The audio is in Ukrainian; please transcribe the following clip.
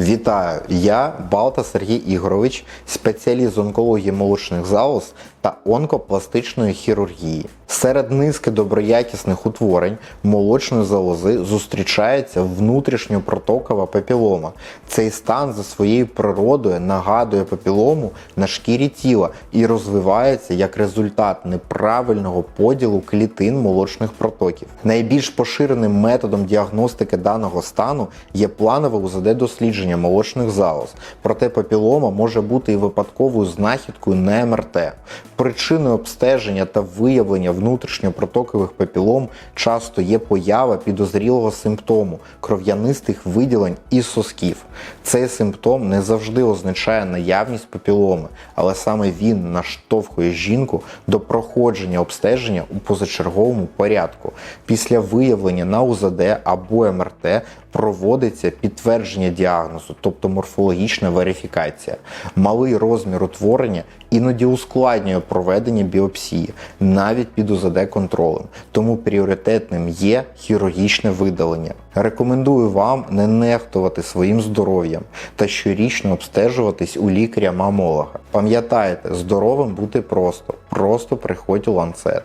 Вітаю! Я Балта Сергій Ігорович, спеціаліст з онкології молочних залоз та онкопластичної хірургії. Серед низки доброякісних утворень молочної залози зустрічається внутрішньопротокова папілома. Цей стан за своєю природою нагадує папілому на шкірі тіла і розвивається як результат неправильного поділу клітин молочних протоків. Найбільш поширеним методом діагностики даного стану є планове УЗД-дослідження молочних залоз. Проте папілома може бути і випадковою знахідкою на МРТ. Причиною обстеження та виявлення внутрішньопротокових папілом часто є поява підозрілого симптому кров'янистих виділень із сосків. Цей симптом не завжди означає наявність папіломи, але саме він наштовхує жінку до проходження обстеження у позачерговому порядку. Після виявлення на УЗД або МРТ проводиться підтвердження діагнозу, тобто морфологічна верифікація. Малий розмір утворення іноді ускладнює проведення біопсії навіть під УЗД контролем, тому пріоритетним є хірургічне видалення. Рекомендую вам не нехтувати своїм здоров'ям та щорічно обстежуватись у лікаря-мамолога. Пам'ятайте, здоровим бути просто, просто приходь у ланцет.